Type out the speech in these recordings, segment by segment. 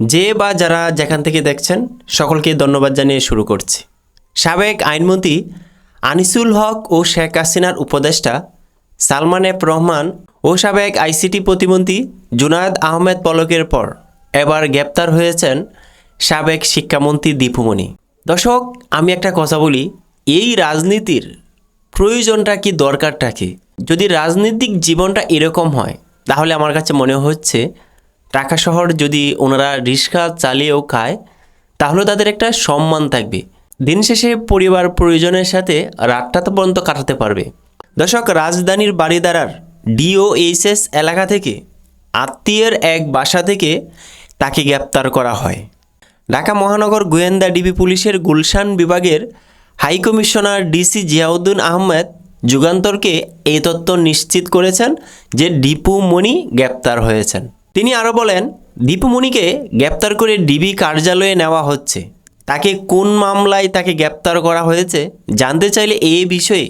যে বা যারা যেখান থেকে দেখছেন, সকলকে ধন্যবাদ জানিয়ে শুরু করছি। সাবেক আইনমন্ত্রী আনিসুল হক ও শেখ হাসিনার উপদেষ্টা সালমান এফ রহমান ও সাবেক আইসিটি প্রতিমন্ত্রী জুনায়দ আহমেদ পলকের পর এবার গ্রেপ্তার হয়েছেন সাবেক শিক্ষামন্ত্রী দীপুমণি দর্শক, আমি একটা কথা বলি, এই রাজনীতির প্রয়োজনটা কি, দরকারটা কি? যদি রাজনৈতিক জীবনটা এরকম হয়, তাহলে আমার কাছে মনে হচ্ছে ঢাকা শহর যদি ওনারা রিক্সা চালিয়েও খায়, তাহলে তাদের একটা সম্মান থাকবে। দিন শেষে পরিবার প্রয়োজনের সাথে রাতটা তো পর্যন্ত কাটাতে পারবে। দর্শক, রাজধানীর বাড়িদারার ডিওএইচএস এলাকা থেকে আত্মীয়ের এক বাসা থেকে তাকে গ্রেপ্তার করা হয়। ঢাকা মহানগর গোয়েন্দা ডিবি পুলিশের গুলশান বিভাগের high commissioner DC Ziauddin Ahmed যুগান্তরকে এই তথ্য নিশ্চিত করেছেন যে ডিপু মণি গ্রেপ্তার হয়েছেন। তিনি আরও বলেন, দীপু মণিকে গ্রেপ্তার করে ডিবি কার্যালয়ে নেওয়া হচ্ছে। তাকে কোন মামলায় তাকে গ্রেপ্তার করা হয়েছে জানতে চাইলে এ বিষয়ে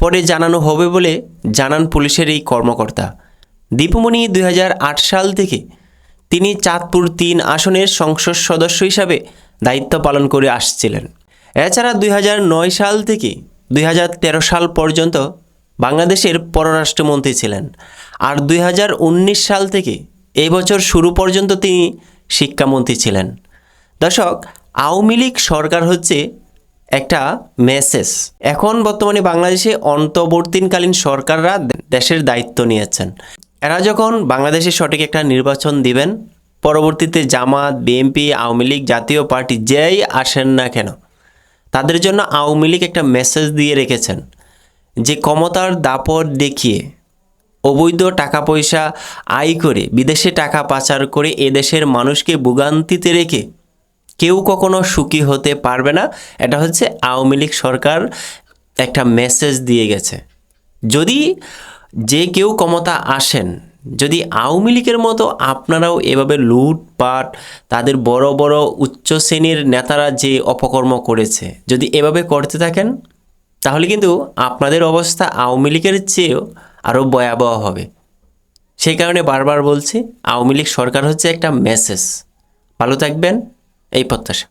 পরে জানানো হবে বলে জানান পুলিশের এই কর্মকর্তা। দীপুমণি দুই হাজার আট সাল থেকে তিনি চাঁদপুর তিন আসনের সংসদ সদস্য হিসাবে দায়িত্ব পালন করে আসছিলেন। এছাড়া দুই হাজার নয় সাল থেকে দুই হাজার তেরো সাল পর্যন্ত বাংলাদেশের পররাষ্ট্রমন্ত্রী ছিলেন। আর দুই হাজার উনিশ সাল থেকে এই বছর শুরু পর্যন্ত তিনি শিক্ষামন্ত্রী ছিলেন। দর্শক, আওয়ামী লীগ সরকার হচ্ছে একটা মেসেজ। এখন বর্তমানে বাংলাদেশে অন্তর্বর্তীকালীন সরকাররা দেশের দায়িত্ব নিয়েছেন। এরা যখন বাংলাদেশে সঠিক একটা নির্বাচন দিবেন, পরবর্তীতে জামাত, বিএনপি, আওয়ামী লীগ জাতীয় পার্টি যেই আসেন না কেন, তাদের জন্য আওয়ামী লীগ একটা মেসেজ দিয়ে রেখেছেন যে ক্ষমতার দাপট দেখিয়ে অবৈধ টাকা পয়সা আয় করে, বিদেশে টাকা পাচার করে এদেশের মানুষকে ভোগান্তিতে রেখে কেউ কখনো সুখী হতে পারবে না। এটা হচ্ছে আওয়ামী লীগ সরকার একটা মেসেজ দিয়ে গেছে। যদি যে কেউ ক্ষমতা আসেন, যদি আওয়ামী লীগের মতো আপনারাও এভাবে লুটপাট, তাদের বড় বড় উচ্চ শ্রেণির নেতারা যে অপকর্ম করেছে, যদি এভাবে করতে থাকেন, তাহলে কিন্তু আপনাদের অবস্থা আওয়ামী লীগের চেয়েও আরও ভয়াবহ হবে। সেই কারণে বারবার বলছি, আওয়ামী লীগ সরকার হচ্ছে একটা মেসেজ। ভালো থাকবেন, এই প্রত্যাশা।